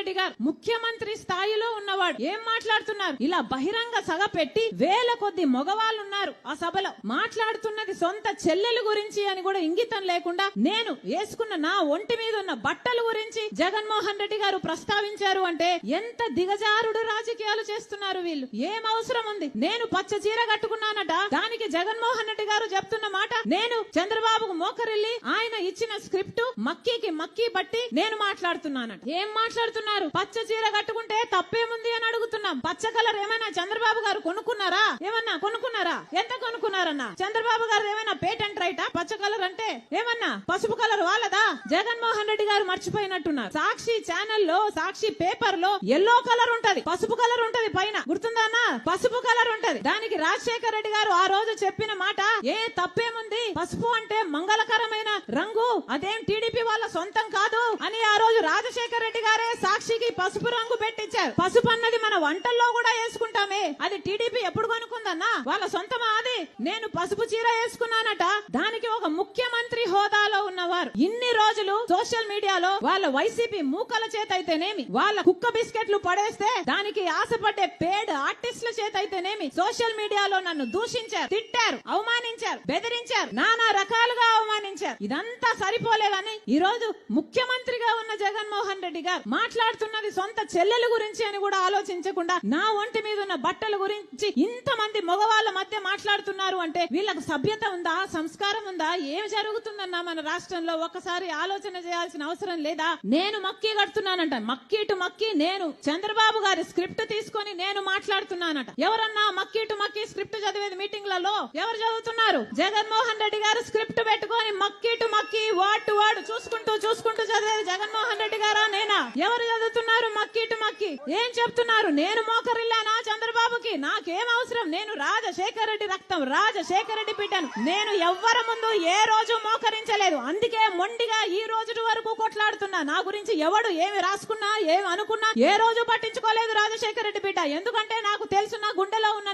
రెడ్డి గారు ముఖ్యమంత్రి స్థాయిలో ఉన్నవాడు. ఏం మాట్లాడుతున్నారు? ఇలా బహిరంగ సభ పెట్టి వేల కొద్ది మగవాళ్ళు ఉన్నారు ఆ సభలో మాట్లాడుతున్నది సొంత చెల్లెల గురించి అని కూడా ఇంగితం లేకుండా నేను వేసుకున్న నా ఒంటి మీద ఉన్న బట్టల గురించి జగన్మోహన్ రెడ్డి గారు ప్రస్తావించారు అంటే ఎంత దిగజారుడు రాజకీయాలు చేస్తున్నారు వీళ్ళు. ఏం అవసరం ఉంది? నేను పచ్చ చీర కట్టుకున్నానట. జగన్మోహన్ రెడ్డి గారు చెప్తున్న మాట నేను చంద్రబాబుకు మోకరిల్లి ఆయన ఇచ్చిన స్క్రిప్ట్ మక్కీకి మక్కీ బట్టి నేను మాట్లాడుతున్నానట ఏం మాట్లాడుతున్నారు? పచ్చ చీర కట్టుకుంటే తప్పేముంది అని అడుగుతున్నాం. పచ్చ కలర్ ఏమైనా చంద్రబాబు గారు కొనుక్కున్నారా? ఏమన్నా కొనుక్కున్నారా? ఎంత కొనుక్కున్నారన్నా? చంద్రబాబు గారు ఏమైనా పేటెంట్ రైటా పచ్చ కలర్ అంటే ఏమన్నా? పసుపు కలర్ వాళ్ళదా? జగన్మోహన్ రెడ్డి గారు మర్చిపోయినట్టున్నారు. సాక్షి ఛానల్లో సాక్షి పేపర్లో ఎల్లో కలర్ ఉంటది. పసుపు కలర్ ఉంటది పైన. గుర్తుందా పసుపు కలర్ ఉంటది. దానికి రాజశేఖర్ రెడ్డి గారు ఆ రోజు చెప్పిన మాట ఏ తప్పేముంది? పసుపు అంటే మంగళకరం రంగు. అదేం టీడీపీ వాళ్ళ సొంతం కాదు అని ఆ రోజు రాజశేఖర రెడ్డి గారే సాక్షికి పసుపు రంగు పెట్టించారు. పసుపు అన్నది మన వంటల్లో కూడా వేసుకుంటామే. అది టీడీపీ ఎప్పుడు కొనుక్కుందన్నా? వాళ్ళ సొంతమా అది? నేను పసుపు చీర వేసుకున్నానట. దానికి ఒక ముఖ్యమంత్రి హోదాలో ఉన్నవారు. ఇన్ని రోజులు సోషల్ మీడియాలో వాళ్ళ వైసీపీ మూకల చేత అయితేనేమి వాళ్ళ కుక్క బిస్కెట్లు పడేస్తే దానికి ఆశపడ్డే పేడ్ ఆర్టిస్టుల చేత అయితేనేమి సోషల్ మీడియాలో నన్ను దూషించారు తిట్టారు అవమానించారు బెదిరించారు నానా రకాలుగా అవమానించారు. ఇదంతా సరిపోలేదని ఈ రోజు ముఖ్యమంత్రిగా ఉన్న జగన్మోహన్ రెడ్డి గారు మాట్లాడుతున్నది సొంత చెల్లెల గురించి అని కూడా ఆలోచించకుండా నా ఒంటి మీద ఉన్న బట్టల గురించి ఇంతమంది మగవాళ్ళ మధ్య మాట్లాడుతున్నారు అంటే వీళ్ళకు సభ్యత ఉందా సంస్కారం ఉందా ఏం జరుగుతుందన్నా మన రాష్ట్రంలో? ఒకసారి ఆలోచన చేయాల్సిన అవసరం లేదా? నేను మక్కి కడుతున్నానంట. మక్కి టు మక్కి నేను చంద్రబాబు గారి స్క్రిప్ట్ తీసుకొని నేను మాట్లాడుతున్నానట. ఎవరన్నా మక్కీ టు మక్కీ స్క్రిప్ట్ చదివేది మీటింగ్లలో? ఎవరు చదువుతున్నారు? జగన్మోహన్ రెడ్డి గారు స్క్రిప్ట్ పెట్టుకొని మక్కి టు వార్డ్ టు వార్డ్ చూసుకుంటూ చూసుకుంటూ చదివేది జగన్మోహన్ రెడ్డి గారా నేనా? ఎవరు చదువుతున్నారు? మక్కి టు మక్కి ఏం చెప్తున్నారు? నేను మోకరిల్లానా చంద్రబాబుకి? నాకేం అవసరం? నేను రాజశేఖర్ రెడ్డి రక్తం రాజశేఖర రెడ్డి బిడ్డను. నేను ఎవ్వరి ముందు ఏ రోజు మోకరించలేదు. అందుకే మొండిగా ఈ రోజు వరకు కొట్లాడుతున్నా. నా గురించి ఎవడు ఏమి రాసుకున్నా ఏమి అనుకున్నా ఏ రోజు పట్టించుకోలేదు రాజశేఖర రెడ్డి బిడ్డ. ఎందుకంటే నాకు తెలుసు నా గుండెలో ఉన్న